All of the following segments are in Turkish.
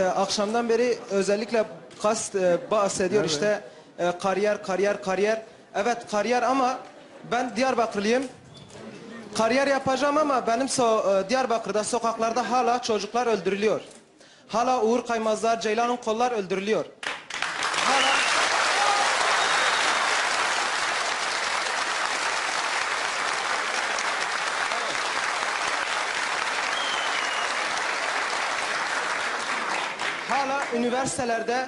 Ee, akşamdan beri özellikle kast e, bahsediyor işte e, kariyer, kariyer, kariyer. Evet kariyer ama ben Diyarbakırlıyım. Kariyer yapacağım ama benim so e, Diyarbakır'da sokaklarda hala çocuklar öldürülüyor. Hala Uğur Kaymazlar, Ceylan'ın kollar öldürülüyor. Hala üniversitelerde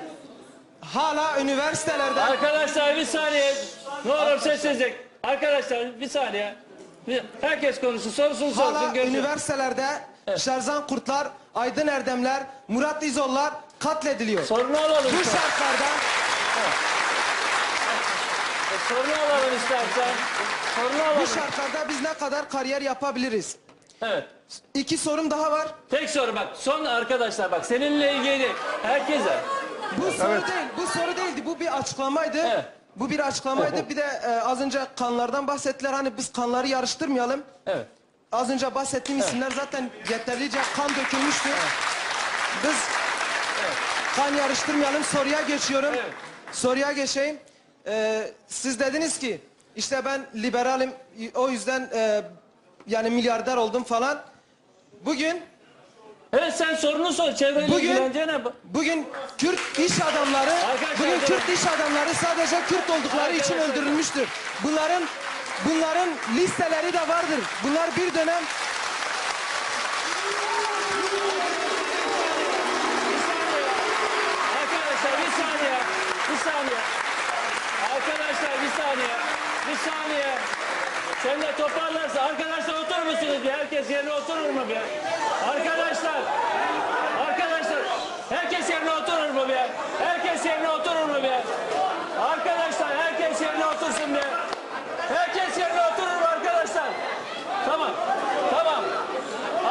hala üniversitelerde Arkadaşlar bir saniye. Ne olur sessizlik. Arkadaşlar bir saniye. Bir- Herkes konuşsun. Sorusunu sorsun. hala Görüşün. üniversitelerde Şerzan Kurtlar, Aydın Erdemler, Murat İzollar katlediliyor. Sorunu alalım. Bu istersen. şartlarda Sorunu alalım istersen. Sorunu alalım. bu şartlarda biz ne kadar kariyer yapabiliriz? Evet. İki sorum daha var. Tek soru bak. Son arkadaşlar bak. Seninle ilgili herkese. Bu soru değil, bu soru değildi. Bu bir açıklamaydı. Evet. Bu bir açıklamaydı. Bir de e, az önce kanlardan bahsettiler. Hani biz kanları yarıştırmayalım. Evet. Az önce bahsettiğim isimler zaten yeterlice kan dökülmüştü. Biz kan yarıştırmayalım. Soruya geçiyorum. Evet. Soruya geçeyim. Ee, siz dediniz ki işte ben liberalim o yüzden e, yani milyarder oldum falan. Bugün Evet sen sorunu sor. Çevreyle Bugün- ilgileneceğine bak. bugün Kürt iş adamları Arkadaşlar, bugün durun. Kürt iş adamları sadece Kürt oldukları için Arkadaşlar. öldürülmüştür. Bunların bunların listeleri de vardır. Bunlar bir dönem Arkadaşlar bir saniye. Bir saniye. Arkadaşlar bir saniye. Bir saniye. Sen de toparlarsa arkadaşlar oturur musunuz bir? Herkes yerine oturur mu bir? Arkadaşlar. Arkadaşlar. Herkes yerine oturur mu bir? Herkes yerine oturur mu bir? Arkadaşlar herkes yerine otursun bir. Herkes yerine oturur mu arkadaşlar? Tamam. Tamam.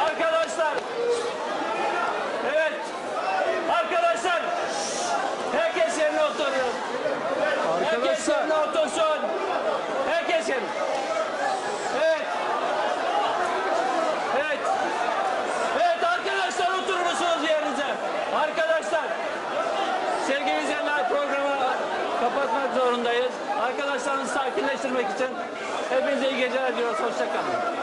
Arkadaşlar. Evet. Arkadaşlar. Herkes yerine oturuyor. Herkes yerine otursun. Herkes yerine. Evet. Evet. Evet arkadaşlar oturur musunuz yerinize? Arkadaşlar. Sevgili izleyenler programı kapatmak Arkadaşlarımızı sakinleştirmek için hepinize iyi geceler diliyoruz. Hoşçakalın.